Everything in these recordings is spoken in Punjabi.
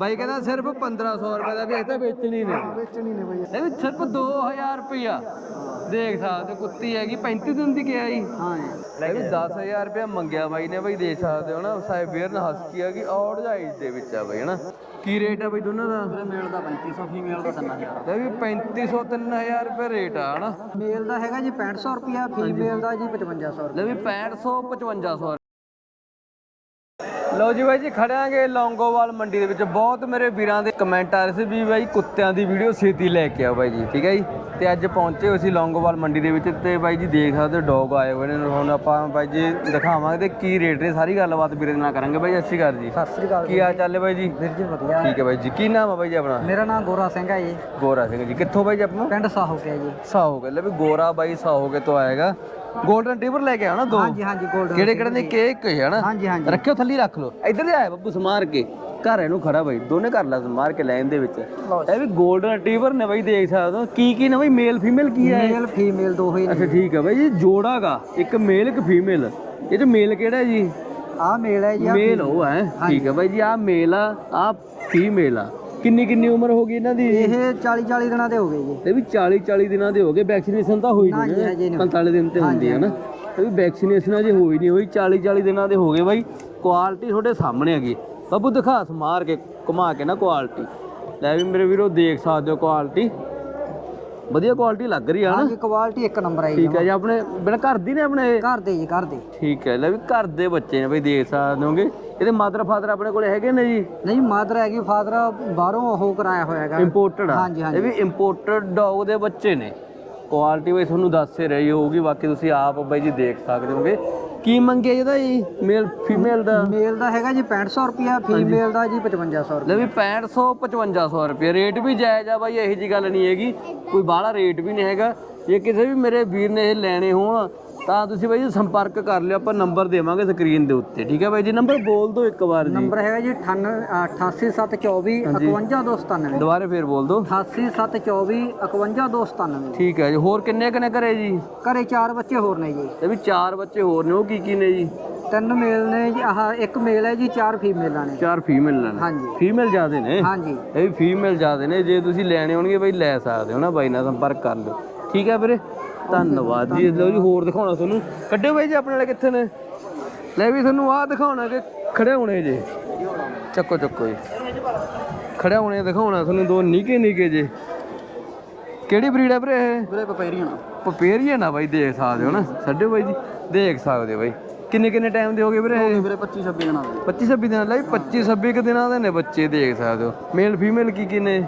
ਬਾਈ ਕਹਿੰਦਾ ਸਿਰਫ 1500 ਰੁਪਏ ਦਾ ਵੀ ਇਹ ਤਾਂ ਵੇਚਣੀ ਨੇ ਵੇਚਣੀ ਨੇ ਬਈ। ਇਹ ਵੀ ਸਿਰਫ 2000 ਰੁਪਇਆ ਦੇਖ ਸਕਦੇ ਕੁੱਤੀ ਹੈਗੀ 35 ਦਿਨ ਦੀ ਕਿਹਾ ਜੀ। ਹਾਂ ਲੈ ਵੀ 10000 ਰੁਪਇਆ ਮੰਗਿਆ ਬਾਈ ਨੇ ਬਾਈ ਦੇਖ ਸਕਦੇ ਹੋ ਨਾ ਸਾਈਬੇਰਨ ਹਸਕੀ ਹੈਗੀ ਔਰ ਜਾਈਜ਼ ਦੇ ਵਿੱਚ ਆ ਬਾਈ ਹਨਾ। ਕੀ ਰੇਟ ਆ ਬਾਈ ਦੋਨਾਂ ਦਾ? ਮੇਲ ਦਾ 3500 ਫੀਮੇਲ ਦਾ 3000 ਲੈ ਵੀ 3500 3000 ਰੁਪਏ ਰੇਟ ਆ ਹਨਾ। ਮੇਲ ਦਾ ਹੈਗਾ ਜੀ 6500 ਰੁਪਿਆ ਫੀਮੇਲ ਦਾ ਜੀ 5500 ਲੈ ਵੀ 6500 5500 ਲਓ ਜੀ ਬਾਈ ਜੀ ਖੜਿਆਂਗੇ ਲੌਂਗੋਵਾਲ ਮੰਡੀ ਦੇ ਵਿੱਚ। ਬਹੁਤ ਮੇਰੇ ਵੀਰਾਂ ਦੇ ਕਮੈਂਟ ਆ ਰਹੇ ਸੀ ਵੀ ਬਾਈ ਕੁੱਤਿਆਂ ਦੀ ਵੀਡੀਓ ਛੇਤੀ ਲੈ ਕੇ ਆਓ ਬਾਈ ਜੀ ਠੀਕ ਹੈ ਜੀ? ਤੇ ਅੱਜ ਪਹੁੰਚੇ ਹੋਏ ਸੀ ਲੌਂਗੋਵਾਲ ਮੰਡੀ ਦੇ ਵਿੱਚ ਤੇ ਬਾਈ ਜੀ ਦੇਖ ਸਕਦੇ ਡੌਗ ਆਏ ਹੋਏ ਨੇ। ਹੁਣ ਆਪਾਂ ਬਾਈ ਜੀ ਦਿਖਾਵਾਂਗੇ ਤੇ ਕੀ ਰੇਟ ਨੇ ਸਾਰੀ ਗੱਲਬਾਤ ਵੀਰੇ ਦੇ ਨਾਲ ਕਰਾਂਗੇ ਬਾਈ। ਅੱਛੀ ਕਰ ਜੀ। ਸਤਿ ਸ੍ਰੀ ਅਕਾਲ ਕੀ ਹਾਲ ਚਾਲ ਹੈ ਬਾਈ ਜੀ? ਵੀਰ ਜੀ ਵਧੀਆ। ਠੀਕ ਹੈ ਬਾਈ ਜੀ। ਕੀ ਨਾਮ ਹੈ ਬਾਈ ਜੀ ਆਪਣਾ? ਮੇਰਾ ਨਾਮ ਗੋਰਾ ਸਿੰਘ ਹੈ ਜੀ। ਗੋਰਾ ਸਿੰਘ ਜੀ। ਕਿੱਥੋਂ ਬਾਈ ਜੀ ਆਪਣਾ? ਪਿੰਡ ਸਾਹੋ ਕੇ ਜੀ। ਸਾਹੋਗੇ ਲੈ ਵੀ ਗੋਰਾ ਬਾਈ ਸਾਹੋਗੇ ਤੋਂ ਆਏਗਾ। 골ਡਨ ਟੀਵਰ ਲੈ ਕੇ ਆਉਣਾ ਦੋ। ਹਾਂਜੀ ਹਾਂਜੀ ਗੋਲਡਨ ਕਿਹੜੇ ਕਿਹੜੇ ਨੇ ਕੇਕ ਹੈ ਨਾ। ਹਾਂਜੀ ਹਾਂਜੀ। ਰੱਖਿਓ ਥੱਲੇ ਰੱਖ ਲਓ। ਇੱਧਰ ਦੇ ਆਇਆ ਬੱਬੂ ਸਮਾਰ ਕੇ। ਘਰ ਇਹਨੂੰ ਖੜਾ ਬਾਈ। ਦੋਨੇ ਕਰ ਲਾ ਸਮਾਰ ਕੇ ਲਾਈਨ ਦੇ ਵਿੱਚ। ਇਹ ਵੀ 골ਡਨ ਰਿਟਰੀਵਰ ਨੇ ਬਾਈ ਦੇਖ ਸਕਦੇ ਹੋ। ਕੀ ਕੀ ਨੇ ਬਾਈ? ਮੇਲ ਫੀਮੇਲ ਕੀ ਹੈ ਮੇਲ ਫੀਮੇਲ ਦੋ ਹੀ ਅੱਛਾ ਠੀਕ ਹੈ ਬਾਈ ਜੀ। ਜੋੜਾਗਾ ਇੱਕ ਮੇਲ ਇੱਕ ਫੀਮੇਲ ਇਹ ਚ ਮੇਲ ਕਿਹੜਾ ਜੀ? ਆ ਮੇਲ ਹੈ ਜੀ ਮੇਲ ਉਹ ਹੈ। ਠੀਕ ਹੈ ਬਾਈ ਜੀ ਆ ਮੇਲ ਆ ਆ ਫੀਮੇਲ ਆ। ਕਿੰਨੀ ਕਿੰਨੀ ਉਮਰ ਹੋ ਗਈ ਇਹਨਾਂ ਦੀ? ਇਹ 40 40 ਦਿਨਾਂ ਦੇ ਹੋ ਗਏ ਜੀ। ਇਹ ਵੀ 40 40 ਦਿਨਾਂ ਦੇ ਹੋ ਗਏ ਵੈਕਸੀਨੇਸ਼ਨ ਤਾਂ ਹੋਈ ਨਹੀਂ ਨਹੀਂ 45 ਦਿਨ ਤੇ ਹੁੰਦੀ ਹੈ ਨਾ। ਇਹ ਵੀ ਵੈਕਸੀਨੇਸ਼ਨ ਅਜੇ ਹੋਈ ਨਹੀਂ ਹੋਈ 40 40 ਦਿਨਾਂ ਦੇ ਹੋ ਗਏ ਬਾਈ। ਕੁਆਲਿਟੀ ਤੁਹਾਡੇ ਸਾਹਮਣੇ ਹੈਗੀ। ਬੱਬੂ ਦਿਖਾ ਸਮਾਰ ਕੇ ਘੁਮਾ ਕੇ ਨਾ ਕੁਆਲਿਟੀ ਲੈ ਵੀ ਮੇਰੇ ਵੀਰੋ ਦੇਖ ਸਕਦੇ ਹੋ ਕੁਆਲਿਟੀ ਵਧੀਆ ਕੁਆਲਿਟੀ ਲੱਗ ਰਹੀ ਆ ਨਾ। ਹਾਂਜੀ ਕੁਆਲਿਟੀ ਇੱਕ ਨੰਬਰ ਜੀ ਠੀਕ ਹੈ ਜੀ ਆਪਣੇ ਬਿਨ ਘਰ ਦੀ ਨੇ ਆਪਣੇ? ਘਰ ਦੇ ਜੀ ਘਰ ਦੇ। ਠੀਕ ਹੈ ਲੈ ਵੀ ਘਰ ਦੇ ਬੱਚੇ ਨੇ ਬਈ ਦੇਖ ਸਕਦੇ ਹੋਗੇ। ਇਹਦੇ ਮਦਰ ਫਾਦਰ ਆਪਣੇ ਕੋਲੇ ਹੈਗੇ ਨੇ ਜੀ? ਨਹੀਂ ਮਾਦਰ ਹੈਗੀ ਫਾਦਰ ਬਾਹਰੋਂ ਉਹ ਕਰਾਇਆ ਹੋਇਆ ਹੈਗਾ। ਇੰਪੋਰਟਡ ਆ? ਹਾਂਜੀ, ਹਾਂਜੀ। ਇਹ ਵੀ ਇੰਪੋਰਟਡ ਡੌਗ ਦੇ ਬੱਚੇ ਨੇ। ਕੁਆਲਿਟੀ ਬਈ ਤੁਹਾਨੂੰ ਦੱਸ ਹੀ ਰਹੀ ਹੋਊਗੀ ਬਾਕੀ ਤੁਸੀਂ ਆਪ ਬਾਈ ਜੀ ਦੇਖ ਸਕਦੇ ਹੋਗੇ। ਕੀ ਮੰਗਿਆ ਇਹਦਾ ਜੀ? ਮੇਲ ਫੀਮੇਲ ਦਾ? ਮੇਲ ਦਾ ਹੈਗਾ ਜੀ 6500 ਰੁਪਿਆ ਫੀਮੇਲ ਦਾ ਜੀ 5500 ਲੈ ਰੁਪਿਆ ਵੀ 6500 5500 ਰੁਪਏ ਰੇਟ ਵੀ ਜਾਇਜ਼ ਆ ਬਾਈ ਇਹੋ ਜੀ ਗੱਲ ਨਹੀਂ ਹੈਗੀ। ਕੋਈ ਬਾਹਲਾ ਰੇਟ ਵੀ ਨਹੀਂ ਹੈਗਾ। ਜੇ ਕਿਸੇ ਵੀ ਮੇਰੇ ਵੀਰ ਨੇ ਇਹ ਲੈਣੇ ਹੋਣ ਤਾਂ ਤੁਸੀਂ ਬਾਈ ਜੀ ਸੰਪਰਕ ਕਰ ਲਿਓ ਆਪਾਂ ਨੰਬਰ ਦੇਵਾਂਗੇ ਸਕਰੀਨ ਦੇ ਉੱਤੇ ਠੀਕ ਹੈ ਬਾਈ ਜੀ? ਨੰਬਰ ਬੋਲ ਦਿਓ ਇੱਕ ਵਾਰ ਜੀ। ਨੰਬਰ ਹੈਗਾ ਜੀ 88724 51297 ਦੁਬਾਰੇ ਫੇਰ ਬੋਲ ਦਿਓ। 88724 51297 ਠੀਕ ਹੈ ਜੀ ਹੋਰ ਕਿੰਨੇ ਕਨੇ ਕਰੇ ਜੀ? ਘਰੇ ਚਾਰ ਬੱਚੇ ਹੋਰ ਨੇ ਜੀ। ਇਹ ਵੀ ਚਾਰ ਬੱਚੇ ਹੋਰ ਨੇ ਉਹ ਕੀ ਕੀ ਨੇ ਜੀ? ਤਿੰਨ ਮੇਲ ਨੇ ਜੀ ਆਹ ਇੱਕ ਮੇਲ ਹੈ ਜੀ ਚਾਰ ਫੀਮੇਲਾਂ ਨੇ। ਚਾਰ ਫੀਮੇਲ ਨੇ। ਹਾਂਜੀ। ਫੀਮੇਲ ਜ਼ਿਆਦੇ ਨੇ? ਹਾਂਜੀ। ਇਹ ਵੀ ਫੀਮੇਲ ਜ਼ਿਆਦੇ ਨੇ ਜੇ ਤੁਸੀਂ ਲੈਣੇ ਹੋਣਗੇ ਬਈ ਲੈ ਸਕਦੇ ਹੋ ਨਾ ਬਾਈ ਨਾਲ ਸੰਪਰਕ ਕਰ ਲਿਓ। ਠੀਕ ਹੈ ਵੀਰੇ? ਧੰਨਵਾਦ ਜੀ। ਲਓ ਜੀ ਹੋਰ ਦਿਖਾਉਣਾ ਤੁਹਾਨੂੰ। ਕੱਢਿਓ ਬਾਈ ਜੀ ਆਪਣੇ ਵਾਲੇ ਕਿੱਥੇ ਨੇ? ਲੈ ਵੀ ਤੁਹਾਨੂੰ ਆਹ ਦਿਖਾਉਣਾ ਕਿ ਖੜੇ ਹੋਣੇ ਜੇ। ਚੱਕੋ ਚੱਕੋ ਜੀ। ਖੜੇ ਹੋਣੇ ਦਿਖਾਉਣਾ ਤੁਹਾਨੂੰ ਦੋ ਨਿੱਕੇ ਨਿੱਕੇ ਜੇ। ਕਿਹੜੀ ਬਰੀਡ ਹੈ ਵੀਰੇ ਇਹ? ਵੀਰੇ ਪਪੇਰੀਆਂ ਪਪੇਰੀਅਨ ਆ ਬਾਈ ਦੇਖ ਸਕਦੇ ਹੋ ਨਾ। ਛੱਡਿਓ ਬਾਈ ਜੀ ਦੇਖ ਸਕਦੇ ਹੋ ਬਾਈ। ਕਿੰਨੇ ਕਿੰਨੇ ਟਾਈਮ ਦੇ ਹੋਗੇ ਵੀਰੇ? ਵੀਰੇ 25 26 ਦਿਨਾਂ ਦੇ। 25 26 ਦਿਨਾਂ ਲਈ 25 26 ਕੁ ਦਿਨਾਂ ਦੇ ਨੇ ਬੱਚੇ ਦੇਖ ਸਕਦੇ ਹੋ। ਮੇਲ ਫੀਮੇਲ ਕੀ ਕੀ ਨੇ?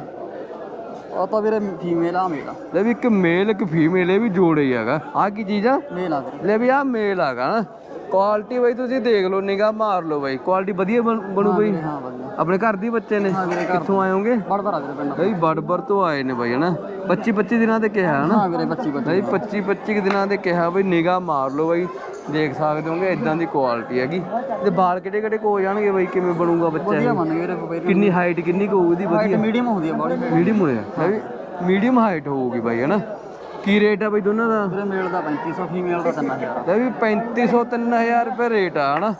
ਉਹ ਤਾਂ ਵੀਰੇ ਫੀਮੇਲ ਆ ਮੇਲ। ਆ ਲੈ ਵੀ ਇੱਕ ਮੇਲ ਇੱਕ ਫੀਮੇਲ ਇਹ ਵੀ ਜੋੜੇ ਹੀ ਹੈਗਾ। ਆ ਕੀ ਚੀਜ਼ ਆ? ਮੇਲ ਆ ਵੀਰੇ। ਲੈ ਵੀ ਆ ਮੇਲ ਹੈਗਾ ਨਾ ਕੁਆਲਿਟੀ ਬਾਈ ਤੁਸੀਂ ਦੇਖ ਲਓ ਨਿਗਾਹ ਮਾਰ ਲਓ ਬਾਈ। ਕੁਆਲਿਟੀ ਵਧੀਆ ਬਣ- ਬਣੂ ਬਾਈ। ਹਾਂ ਆਪਣੇ ਘਰ ਦੀ ਬੱਚੇ ਨੇ। ਵੀਰੇ, ਘਰ ਕਿੱਥੋਂ ਆਏ ਹੋਗੇ ਬੜ ਬੜਾ ਵੀਰੇ ਪਿੰਡ। ਬਈ ਬੜਬਰ ਤੋਂ ਆਏ ਨੇ ਬਾਈ ਹਨਾ? 25 25 ਦਿਨਾਂ ਦੇ ਕਿਹਾ ਹਨਾ? ਹਾਂ ਵੀਰੇ 25 ਬੱਚੇ ਬਈ 25 25 ਕੁ ਦਿਨਾਂ ਦੇ ਕਿਹਾ ਬਈ ਨਿਗਾਹ ਮਾਰ ਲਓ ਬਾਈ ਦੇਖ ਸਕਦੇ ਹੋਗੇ ਇਦਾਂ ਦੀ ਕੁਆਲਿਟੀ ਹੈਗੀ। ਤੇ ਬਾਲ ਕਿਹੜੇ ਕਿਹੜੇ ਕੋ ਜਾਣਗੇ ਬਾਈ ਕਿਵੇਂ ਬਣੂਗਾ ਬੱਚਾ ਵਧੀਆ ਇਹ? ਗਏ ਵੀਰੇ ਕਿੰਨੀ ਹਾਈਟ ਕਿੰਨੀ ਕੁ ਹੋਊਗੀ ਇਹਦੀ? ਵਧੀਆ। ਮੀਡੀਅਮ ਹੁੰਦੀ ਆ ਬੜੀ ਮੀਡੀਅਮ ਹੋਇਆ ਹੈ ਮੀਡੀਅਮ ਹਾਈਟ ਹੋਊਗੀ ਬਾਈ ਹਨਾ? ਕੀ ਰੇਟ ਆ ਬਾਈ ਦੋਨਾਂ ਦਾ? ਮੇਲ ਦਾ 3500 ਫੀਮੇਲ ਦਾ 3000 ਇਹ ਵੀ 3500 3000 ਰੁਪਏ ਰੇਟ ਆ ਹਨਾ?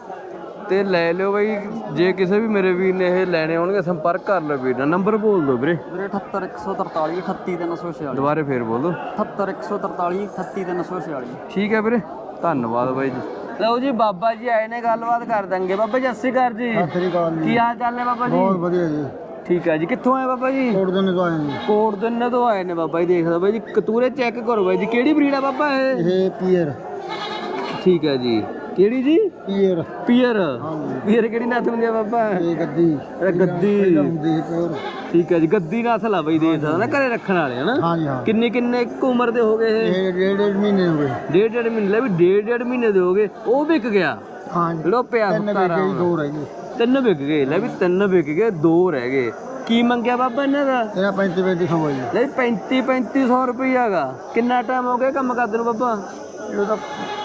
ਤੇ ਲੈ ਲਿਓ ਬਾਈ ਜੇ ਕਿਸੇ ਵੀ ਮੇਰੇ ਵੀਰ ਨੇ ਇਹ ਲੈਣੇ ਹੋਣਗੇ ਸੰਪਰਕ ਕਰ ਲਓ ਵੀਰ ਨਾਲ। ਨੰਬਰ ਬੋਲ ਦਿਓ ਵੀਰੇ। ਵੀਰੇ 78143 38346 ਦੁਬਾਰੇ ਫੇਰ ਬੋਲ ਦਿਓ। 78143 38346 ਠੀਕ ਹੈ ਵੀਰੇ। ਧੰਨਵਾਦ ਬਾਈ ਜੀ। ਲਓ ਜੀ ਬਾਬਾ ਜੀ ਆਏ ਨੇ ਗੱਲਬਾਤ ਕਰ ਦਾਂਗੇ। ਬਾਬਾ ਜੀ ਅੱਸੀ ਕਰ ਜੀ। ਸ੍ਰੀ ਅਕਾਲ ਕੀ ਹਾਲ ਚਾਲ ਨੇ ਬਾਬਾ ਜੀ? ਵਧੀਆ ਜੀ। ਠੀਕ ਹੈ ਜੀ। ਕਿੱਥੋਂ ਆਏ ਬਾਬਾ ਜੀ? ਕੋਟ ਦੇ ਤੋਂ ਆਏ ਜੀ ਕੋਟ ਦਿਨ ਤੋਂ ਆਏ ਨੇ ਬਾਬਾ ਜੀ ਦੇਖਦਾ ਬਾਈ ਜੀ ਕਤੂਰੇ ਚੈੱਕ ਕਰੋ ਬਾਈ ਜੀ। ਕਿਹੜੀ ਬਰੀਡ ਆ ਬਾਬਾ ਇਹ? ਇਹ ਪੀਅਰ। ਠੀਕ ਹੈ ਜੀ। ਕਿਹੜੀ ਜੀ? ਪੀਅਰ ਪੀਅਰ ਪੀਅਰ ਕਿਹੜੀ ਨਸਲ ਹੁੰਦੀ ਆ ਬਾਬਾ? ਇਹ ਗੱਦੀ। ਇਹ ਗੱਦੀ। ਹੁੰਦੀ ਠੀਕ ਹੈ ਜੀ ਗੱਦੀ ਨਸਲ ਆ ਬਈ ਦੇ ਸਕਦਾ ਨਾ ਘਰੇ ਰੱਖਣ ਵਾਲੇ ਹਨਾ ਕਿੰਨੇ ਕਿੰਨੇ ਕੁ ਉਮਰ ਦੇ ਹੋ ਗਏ ਇਹ? ਡੇਢ ਡੇਢ ਮਹੀਨੇ ਹੋ ਗਏ। ਡੇਢ ਡੇਢ ਮਹੀਨੇ ਲੈ ਵੀ ਡੇਢ ਡੇਢ ਮਹੀਨੇ ਦੇ ਹੋ ਗਏ ਉਹ ਵਿਕ ਗਿਆ? ਹਾਂ ਜਿਹੜਾ ਪਿਆ ਤਿੰਨ ਸੁੱਤਾ ਜੀ, ਦੋ ਰਹਿ ਗਏ। ਤਿੰਨ ਵਿਕ ਗਏ ਲੈ ਵੀ ਤਿੰਨ ਵਿਕ ਗਏ ਦੋ ਰਹਿ ਗਏ। ਕੀ ਮੰਗਿਆ ਬਾਬਾ ਇਹਨਾਂ ਦਾ? ਇਹਦਾ 35 ਪੈਂਤੀ ਸੌ ਹੈ ਜੀ ਲੈ 35 3500 ਰੁਪਈਆ ਗਾ ਕਿੰਨਾ ਟਾਈਮ ਹੋ ਗਿਆ ਕੰਮ ਕਰਦੇ ਨੂੰ ਬਾਬਾ? ਇਹ ਤਾਂ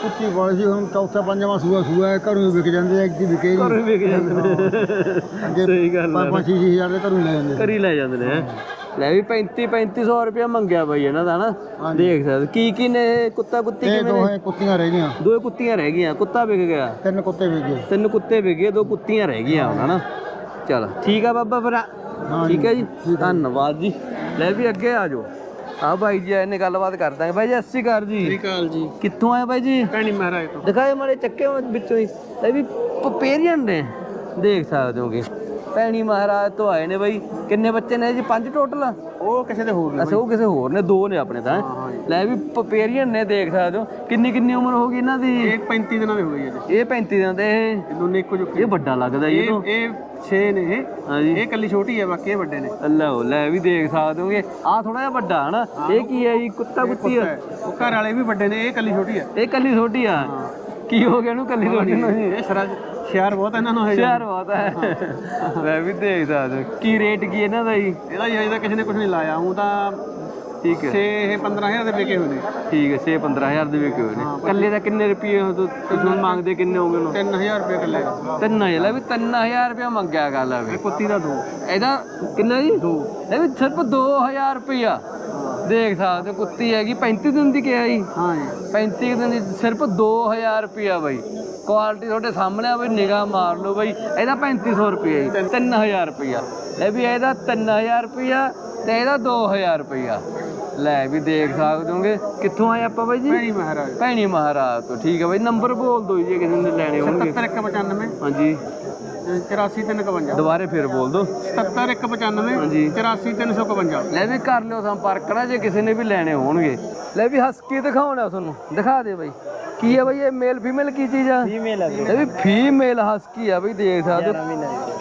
ਕੁੱਤੀ ਵਾਲੀ ਸੀ ਹੁਣ ਚੌਥਾ ਪੰਜਵਾਂ ਸੂਆ ਸੂਆ ਹੈ ਘਰੋਂ ਹੀ ਵਿਕ ਜਾਂਦੇ ਆ ਇੱਥੇ ਵਿਕੇ ਘਰੋਂ ਹੀ ਵਿਕ ਜਾਂਦੇ ਨੇ। ਸਹੀ ਗੱਲ ਛੇ ਛੇ ਹਜ਼ਾਰ ਦੇ ਘਰੋਂ ਹੀ ਲੈ ਜਾਂਦੇ ਕਰੀ ਲੈ ਜਾਂਦੇ ਨੇ ਹੈਂ। ਲੈ ਵੀ 35 3500 ਰੁਪਇਆ ਮੰਗਿਆ ਬਾਈ ਇਹਨਾਂ ਦਾ ਨਾ। ਦੇਖ ਸਕਦੇ ਕੀ ਕੀ ਨੇ ਕੁੱਤਾ ਕੁੱਤੀ ਕਿਵੇਂ ਨੇ? ਹੈ ਕੁੱਤੀਆਂ ਰਹਿ ਗਈਆਂ। ਦੋ ਕੁੱਤੀਆਂ ਰਹਿ ਗਈਆਂ ਕੁੱਤਾ ਵਿਕ ਗਿਆ। ਤਿੰਨ ਕੁੱਤੇ ਵਿਕ ਗਏ। ਤਿੰਨ ਕੁੱਤੇ ਵਿਕ ਗਏ ਦੋ ਕੁੱਤੀਆਂ ਰਹਿ ਗਈਆਂ ਹੁਣ ਹਨਾ। ਚਲ ਠੀਕ ਆ ਬਾਬਾ ਫਿਰ। ਹਾਂ ਠੀਕ ਹੈ ਜੀ? ਹੈ। ਧੰਨਵਾਦ ਜੀ। ਲੈ ਵੀ ਅੱਗੇ ਆ ਜਾਓ। ਆ ਬਾਈ ਜੀ ਇਹਨੇ ਗੱਲਬਾਤ ਕਰ ਦਾਂਗੇ। ਬਾਈ ਜੀ ਸ਼੍ਰੀ ਅਕਾਲ ਜੀ। ਅਕਾਲ ਜੀ। ਕਿੱਥੋਂ ਆਏ ਬਾਈ ਜੀ? ਭੈਣੀ ਮਹਾਰਾਜ ਤੋਂ। ਦਿਖਾਏ ਮਾਰੇ ਚੱਕੇ ਵਿੱਚੋਂ ਹੀ। ਇਹ ਵੀ ਪਪੇਰੀਅਨ ਨੇ। ਦੇਖ ਸਕਦੇ ਹੋਗੇ। ਭੈਣੀ ਮਹਾਰਾਜ ਤੋਂ ਆਏ ਨੇ ਬਾਈ। ਕਿੰਨੇ ਬੱਚੇ ਨੇ ਜੀ? ਪੰਜ ਟੋਟਲ ਉਹ ਕਿਸੇ ਦੇ ਹੋਰ ਅੱਛਾ ਉਹ ਕਿਸੇ ਹੋਰ ਨੇ ਦੋ ਨੇ ਆਪਣੇ ਤਾਂ। ਹਾਂ। ਲੈ ਵੀ ਪਪੇਰੀਅਨ ਨੇ ਦੇਖ ਸਕਦੇ ਹੋ। ਕਿੰਨੀ ਕਿੰਨੀ ਉਮਰ ਹੋ ਗਈ ਇਹਨਾਂ ਦੀ? ਇਹ 35 ਦਿਨਾਂ ਦੇ ਹੋ ਗਈ ਜੀ। ਇਹ 35 ਦਿਨਾਂ ਦੇ। ਇਹ ਦੋਨੇ ਇੱਕੋ ਜਿਹੇ ਇਹ ਵੱਡਾ ਲੱਗਦਾ ਇਹ ਤੋਂ। ਇਹ 6 ਨੇ ਇਹ। ਹਾਂਜੀ ਇਹ ਕੱਲੀ ਛੋਟੀ ਹੈ ਬਾਕੀ ਇਹ ਵੱਡੇ ਨੇ। ਲਓ ਲੈ ਵੀ ਦੇਖ ਸਕਦੇ ਹੋਗੇ। ਆ ਥੋੜਾ ਜਿਹਾ ਵੱਡਾ ਹਨਾ? ਇਹ ਕੀ ਹੈ ਜੀ? ਕੁੱਤਾ ਕੁੱਤੀ ਆ। ਉਹ ਘਰ ਵਾਲੇ ਵੀ ਵੱਡੇ ਨੇ ਇਹ ਕੱਲੀ ਛੋਟੀ ਹੈ। ਇਹ ਕੱਲੀ ਛੋਟੀ ਆ। ਕੀ ਹੋ ਗਿਆ ਇਹਨੂੰ ਕੱਲੀ ਛੋਟੀ ਨੂੰ? ਇਹ ਸ਼ਰਾ ਸ਼ਿਆਰ ਬਹੁਤ ਇਹਨਾਂ ਨੂੰ ਹੈ ਸ਼ਹਿਰ ਬਹੁਤ ਹੈ। ਲੈ ਵੀ ਦੇਖ ਸਕਦੇ ਹੋ। ਕੀ ਰੇਟ ਕੀ ਇਹਨਾਂ ਦਾ ਜੀ? ਇਹਦਾ ਹੀ ਅਜੇ ਤਾਂ ਕਿਸੇ ਨੇ ਕੁਝ ਨਹੀਂ ਲਾਇਆ। ਹੂੰ ਤਾਂ ਠੀਕ ਹੈ। 6 ਇਹ 15000 ਦੇ ਵਿਕੇ ਹੋਏ ਨੇ। ਠੀਕ ਹੈ 6 15000 ਦੇ ਵਿਕੇ ਹੋਏ ਨੇ। ਕੱਲੇ ਦਾ ਕਿੰਨੇ ਰੁਪਏ ਹੋ ਤੁ- ਤੁਸੀਂ ਮੰਗਦੇ ਕਿੰਨੇ ਹੋਗੇ ਉਹਨੂੰ? 3000 ਰੁਪਏ ਕੱਲੇ ਦਾ। 3000 ਲੈ ਵੀ 3000 ਰੁਪਏ ਮੰਗਿਆ ਗੱਲ ਆ ਵੀ। ਕੁੱਤੀ ਦਾ ਦੋ। ਇਹਦਾ ਕਿੰਨਾ ਜੀ? ਦੋ। ਇਹ ਵੀ ਸਿਰਫ 2000 ਰੁਪਇਆ। ਦੇਖ ਸਕਦੇ ਕੁੱਤੀ ਹੈਗੀ। 35 ਦਿਨ ਦੀ ਕਿਹਾ ਜੀ। ਹਾਂ ਜੀ। 35 ਦਿਨ ਦੀ ਸਿਰਫ 2000 ਰੁਪਇਆ ਬਾਈ। ਕੁਆਲਿਟੀ ਤੁਹਾਡੇ ਸਾਹਮਣੇ ਆ ਬਈ ਨਿਗਾਹ ਮਾਰ ਲਓ ਬਾਈ। ਇਹਦਾ 3500 ਰੁਪਇਆ ਜੀ 3000 ਰੁਪਇਆ ਲੈ ਵੀ ਇਹਦਾ 3000 ਰੁਪਇਆ ਤੇ ਇਹਦਾ 2000 ਰੁਪਇਆ ਲੈ ਵੀ ਦੇਖ ਸਕਦੇ ਹੋਗੇ ਕਿੱਥੋਂ ਆਏ ਆਪਾਂ ਬਾਈ ਜੀ? ਭੈਣੀ ਮਹਾਰਾਜ। ਭੈਣੀ ਮਹਾਰਾਜ ਤੋਂ। ਠੀਕ ਹੈ ਬਾਈ ਨੰਬਰ ਬੋਲ ਦਿਓ ਜੀ ਕਿਸੇ ਨੇ ਲੈਣੇ ਹੋਣਗੇ। 7195 ਹਾਂਜੀ। 84352 ਦੁਬਾਰੇ ਫਿਰ ਬੋਲ ਦਿਓ। 7195 ਹਾਂਜੀ। 84352 ਲੈ ਵੀ ਕਰ ਲਿਓ ਸੰਪਰਕ ਨਾ ਜੇ ਕਿਸੇ ਨੇ ਵੀ ਲੈਣੇ ਹੋਣਗੇ। ਲੈ ਵੀ ਹਸਕੀ ਦਿਖਾਉਣਾ ਤੁਹਾਨੂੰ। ਦਿਖਾ ਦੇ ਬਾਈ। ਕੀ ਹੈ ਬਾਈ ਇਹ ਮੇਲ ਫੀਮੇਲ ਕੀ ਚੀਜ਼ ਆ? ਫੀਮੇਲ ਹੈ ਇਹ ਵੀ ਫੀਮੇਲ ਹਸਕੀ ਆ ਬਈ ਦੇਖ ਸਕਦੇ ਹੋ।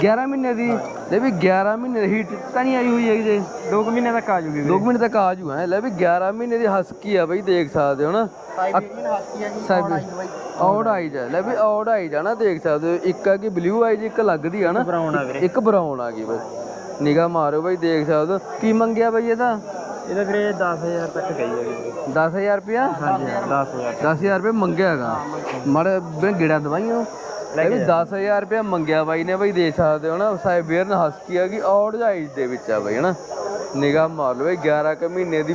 11 ਮਹੀਨੇ ਦੀ। ਲੈ ਵੀ 11 ਮਹੀਨੇ ਦੀ ਹੀਟ ਤਾਂ ਨਹੀਂ ਆਈ ਹੋਈ ਹੈ ਜੇ। 2 ਮਹੀਨੇ ਤੱਕ ਆ ਜੂਗੀ 2 ਮਹੀਨੇ ਤੱਕ ਆ ਜੂ ਹੈ। ਲੈ ਵੀ 11 ਮਹੀਨੇ ਦੀ ਹਸਕੀ ਆ ਬਈ ਦੇਖ ਸਕਦੇ ਹੋ ਨਾ। ਸਾਈਬ ਔੜ ਆਈ ਜਾ ਲੈ ਵੀ ਔੜ ਆਈ ਜਾ ਨਾ ਦੇਖ ਸਕਦੇ ਹੋ। ਇੱਕ ਆ ਕਿ ਬਲੂ ਆਈ ਜੀ ਇੱਕ ਲੱਗਦੀ ਆ ਨਾ। ਆ ਇੱਕ ਬਰਾਊਨ ਆ ਗਈ ਬਈ। ਨਿਗਾਹ ਮਾਰੋ ਬਈ ਦੇਖ ਸਕਦੇ ਹੋ। ਕੀ ਮੰਗਿਆ ਬਈ ਇਹਦਾ? ਇਹਦਾ ਵੀਰੇ 10000 ਤੱਕ ਗਈ ਹੈ 10000 ਰੁਪਿਆ ਹਾਂਜੀ 10000 10000 ਰੁਪਏ ਮੰਗਿਆ ਹੈਗਾ। ਮਾੜੇ ਬਿਨ ਗਿੜਾ ਦਵਾਈਆਂ ਇਹ ਵੀ 10000 ਰੁਪਏ ਮੰਗਿਆ ਬਾਈ ਨੇ ਬਾਈ ਦੇ ਸਕਦੇ ਹੋ ਨਾ ਸਾਈਬੇਰਨ ਹਸਕੀ ਆ ਗਈ ਔੜ ਜਾਈਜ਼ ਦੇ ਵਿੱਚ ਆ ਬਾਈ ਹਨਾ। ਨਿਗਾਹ ਮਾਰ ਲਓ ਇਹ 11 ਕ ਮਹੀਨੇ ਦੀ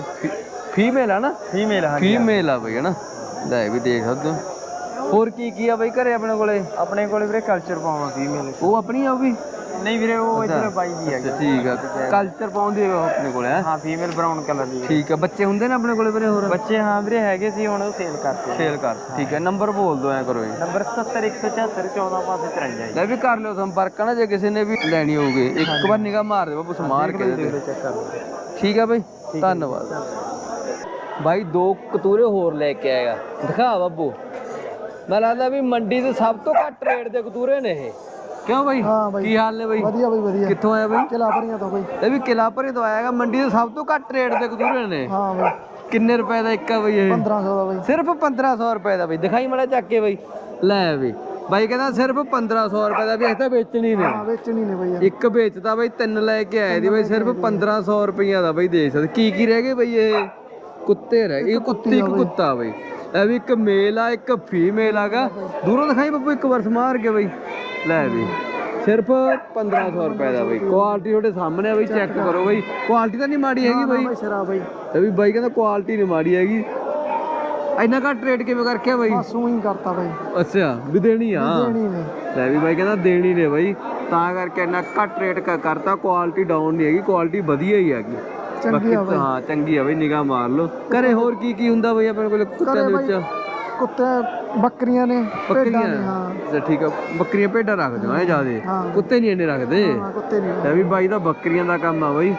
ਫੀਮੇਲ ਆ ਨਾ। ਫੀਮੇਲ ਹਾਂ। ਫੀਮੇਲ ਆ ਬਾਈ ਹਨਾ। ਲੈ ਵੀ ਦੇਖ ਸਕਦੇ ਹੋ। ਹੋਰ ਕੀ ਕੀ ਆ ਬਾਈ ਘਰੇ ਆਪਣੇ ਕੋਲੇ? ਆਪਣੇ ਕੋਲ ਵੀਰੇ ਕਲਚਰ ਪਾਉਣਾ ਫੀਮੇਲ ਉਹ ਆਪਣੀ ਆ ਉਹ ਵੀ? ਨਹੀਂ ਵੀਰੇ ਉਹ ਇਧਰ ਬਾਈ ਦੀ ਅੱਛਾ ਠੀਕ ਆ। ਕਲਚਰ ਪਾਉਂਦੇ ਹੋ ਆਪਣੇ ਕੋਲੇ ਹੈ? ਹਾਂ ਫੀਮੇਲ ਬਰਾਊਨ ਕਲਰ ਦੀ। ਠੀਕ ਆ। ਬੱਚੇ ਹੁੰਦੇ ਨੇ ਆਪਣੇ ਕੋਲੇ ਵੀਰੇ ਹੋਰ? ਬੱਚੇ ਹਾਂ ਵੀਰੇ ਹੈਗੇ ਸੀ ਹੁਣ ਉਹ ਸੇਲ ਕਰਤੇ ਸੇਲ ਕਰ ਠੀਕ ਹੈ ਨੰਬਰ ਬੋਲ ਦੋ ਐ ਕਰੋ ਇਹ ਨੰਬਰ 77174 14553 ਜੀ। ਲੈ ਵੀ ਕਰ ਲਿਓ ਸੰਪਰਕ ਨਾ ਜੇ ਕਿਸੇ ਨੇ ਵੀ ਲੈਣੀ ਹੋਊਗੀ। ਇੱਕ ਵਾਰ ਨਿਗਾਹ ਮਾਰ ਦੇ ਬਾਬੂ ਸਮਾਰ ਕੇ ਦੇ ਦੇ ਚੈੱਕ ਕਰ ਲਓ। ਠੀਕ ਆ ਬਾਈ? ਧੰਨਵਾਦ। ਬਾਈ ਦੋ ਕਤੂਰੇ ਹੋਰ ਲੈ ਕੇ ਆਏਗਾ ਦਿਖਾ ਬਾਬੂ ਮੈਂ ਲੱਗਦਾ ਵੀ ਮੰਡੀ ਦੇ ਸਭ ਤੋਂ ਘੱਟ ਰੇਟ ਦੇ ਕਤੂਰੇ ਨੇ ਇਹ। ਕਿਉਂ ਬਾਈ? ਹਾਂ ਬਾਈ। ਕੀ ਹਾਲ ਨੇ ਬਾਈ? ਵਧੀਆ ਬਈ ਵਧੀਆ। ਕਿੱਥੋਂ ਆਇਆ ਬਾਈ? ਕਿਲਾ ਭਰੀਆਂ ਤੋਂ ਬਈ। ਇਹ ਵੀ ਕਿਲਾ ਭਰੇ ਤੋਂ ਆਏਗਾ ਮੰਡੀ ਦੇ ਸਭ ਤੋਂ ਘੱਟ ਰੇਟ ਦੇ ਕਤੂਰੇ ਨੇ। ਹਾਂ ਬਈ। ਕਿੰਨੇ ਰੁਪਏ ਦਾ ਇੱਕ ਆ ਬਾਈ ਇਹ? 1500 ਦਾ ਬਈ। ਸਿਰਫ 1500 ਰੁਪਏ ਦਾ ਬਈ। ਦਿਖਾਈ ਮੜਾ ਚੱਕ ਕੇ ਬਈ। ਲੈ ਬਈ ਬਾਈ ਕਹਿੰਦਾ ਸਿਰਫ 1500 ਰੁਪਏ ਦਾ ਵੀ ਅਸੀਂ ਤਾਂ ਵੇਚਣੀ ਨੇ। ਹਾਂ ਵੇਚਣੀ ਨੇ ਬਈ ਇੱਕ ਵੇਚਦਾ ਬਈ ਤਿੰਨ ਲੈ ਕੇ ਆਏ ਦੀ ਬਈ। ਸਿਰਫ 1500 ਰੁਪਈਆ ਦਾ ਬਈ ਦੇ ਸਕਦੇ। ਕੀ ਕੀ ਰਹਿ ਗਏ ਬਈ ਇਹ? ਕੁੱਤੇ ਰਹਿ ਗਏ। ਇਹ ਕੁੱਤੀ ਇੱਕ ਕੁੱਤਾ ਬਈ। ਇਹ ਵੀ ਇੱਕ ਮੇਲ ਆ ਇੱਕ ਫੀਮੇਲ ਆਗਾ। ਦੂਰੋਂ ਦਿਖਾਈ ਬੱਬੂ ਇੱਕ ਵਾਰ ਮਾਰ ਕੇ ਬਈ। ਲੈ ਵੀ ਸਿਰਫ 1500 ਰੁਪਏ ਦਾ ਬਈ। ਕੁਆਲਿਟੀ ਤੁਹਾਡੇ ਸਾਹਮਣੇ ਆ ਬਈ ਚੈੱਕ ਕਰੋ ਬਈ। ਕੁਆਲਿਟੀ ਤਾਂ ਨਹੀਂ ਮਾੜੀ ਹੈਗੀ ਬਈ। ਸ਼ਰਾਬ ਬਈ। ਇਹ ਵੀ ਬਾਈ ਕਹਿੰਦਾ ਕੁਆਲਿਟੀ ਨਹੀਂ ਮਾੜੀ ਹੈਗੀ। ਇੰਨਾ ਘੱਟ ਰੇਟ ਕਿਵੇਂ ਕਰਕੇ ਬਈ? ਸੂ ਹੀ ਕਰਤਾ ਬਈ। ਅੱਛਾ ਵੀ ਦੇਣੀ ਆ। ਦੇਣੀ ਨੇ। ਲੈ ਵੀ ਬਾਈ ਕਹਿੰਦਾ ਦੇਣੀ ਨੇ ਬਾਈ। ਤਾਂ ਕਰਕੇ ਇੰਨਾ ਘੱਟ ਰੇਟ ਕਰਤਾ ਕੁਆਲਿਟੀ ਡਾਊਨ ਨਹੀਂ ਹੈਗੀ ਕੁਆਲਿਟੀ ਵਧੀਆ ਹੀ ਹੈਗੀ। ਚੰਗੀ ਆ ਬਾਕੀ ਹਾਂ ਚੰਗੀ ਆ ਬਈ ਨਿਗਾਹ ਮਾਰ ਲਓ। ਘਰੇ ਹੋਰ ਕੀ ਕੀ ਹੁੰਦਾ ਬਈ ਆਪਣੇ ਕੋਲ? ਕੁੱਤਿਆਂ ਦੇ ਵਿੱਚ? ਕੁੱਤੇ ਬੱਕਰੀਆਂ ਨੇ ਬੱਕਰੀਆਂ? ਹਾਂ। ਅੱਛਾ ਠੀਕ ਆ। ਬੱਕਰੀਆਂ ਭੇਡਾਂ ਰੱਖਦੇ ਹੋ ਐ ਜਿਆਦੇ? ਹਾਂ। ਕੁੱਤੇ ਨਹੀਂ ਇੰਨੇ ਰੱਖਦੇ? ਹਾਂ ਕੁੱਤੇ ਨਹੀਂ ਲੈ ਵੀ ਬਾਈ ਦਾ ਬੱਕਰੀਆਂ ਦਾ ਕੰਮ ਆ ਬਾਈ।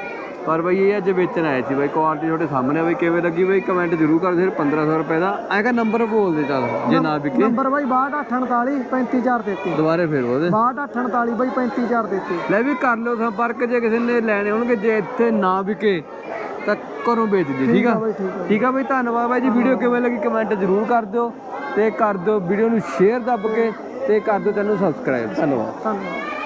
ਪਰ ਬਾਈ ਇਹ ਅੱਜ ਵੇਚਣ ਆਏ ਸੀ ਬਾਈ ਕੁਆਲਿਟੀ ਤੁਹਾਡੇ ਸਾਹਮਣੇ ਆ ਬਾਈ ਕਿਵੇਂ ਲੱਗੀ ਬਾਈ? ਕਮੈਂਟ ਜ਼ਰੂਰ ਕਰ ਦਿਓ 1500 ਰੁਪਏ ਦਾ। ਐਂ ਕਾ ਨੰਬਰ ਬੋਲ ਦੇ ਚੱਲ ਜੇ ਨਾ ਵਿਕੇ। ਨੰਬਰ ਬਾਈ 6248 35033 ਦੁਬਾਰੇ ਫੇਰ ਉਹਦੇ 6248 ਬਾਈ 35033 ਲੈ ਵੀ ਕਰ ਲਿਓ ਸੰਪਰਕ ਜੇ ਕਿਸੇ ਨੇ ਲੈਣੇ ਹੋਣਗੇ ਜੇ ਇੱਥੇ ਨਾ ਵਿਕੇ ਤਾਂ ਘਰੋਂ ਵੇਚ ਦਿਓ ਠੀਕ ਆ? ਠੀਕ ਆ। ਬਈ ਧੰਨਵਾਦ ਬਾਈ ਜੀ। ਵੀਡੀਓ ਕਿਵੇਂ ਲੱਗੀ ਕਮੈਂਟ ਜ਼ਰੂਰ ਕਰ ਦਿਓ ਤੇ ਕਰ ਦਿਓ ਵੀਡੀਓ ਨੂੰ ਸ਼ੇਅਰ ਦੱਬ ਕੇ ਤੇ ਕਰ ਦਿਓ ਚੈਨਲ ਨੂੰ ਸਬਸਕ੍ਰਾਈਬ ਧੰਨਵਾਦ। ਧੰਨਵਾਦ।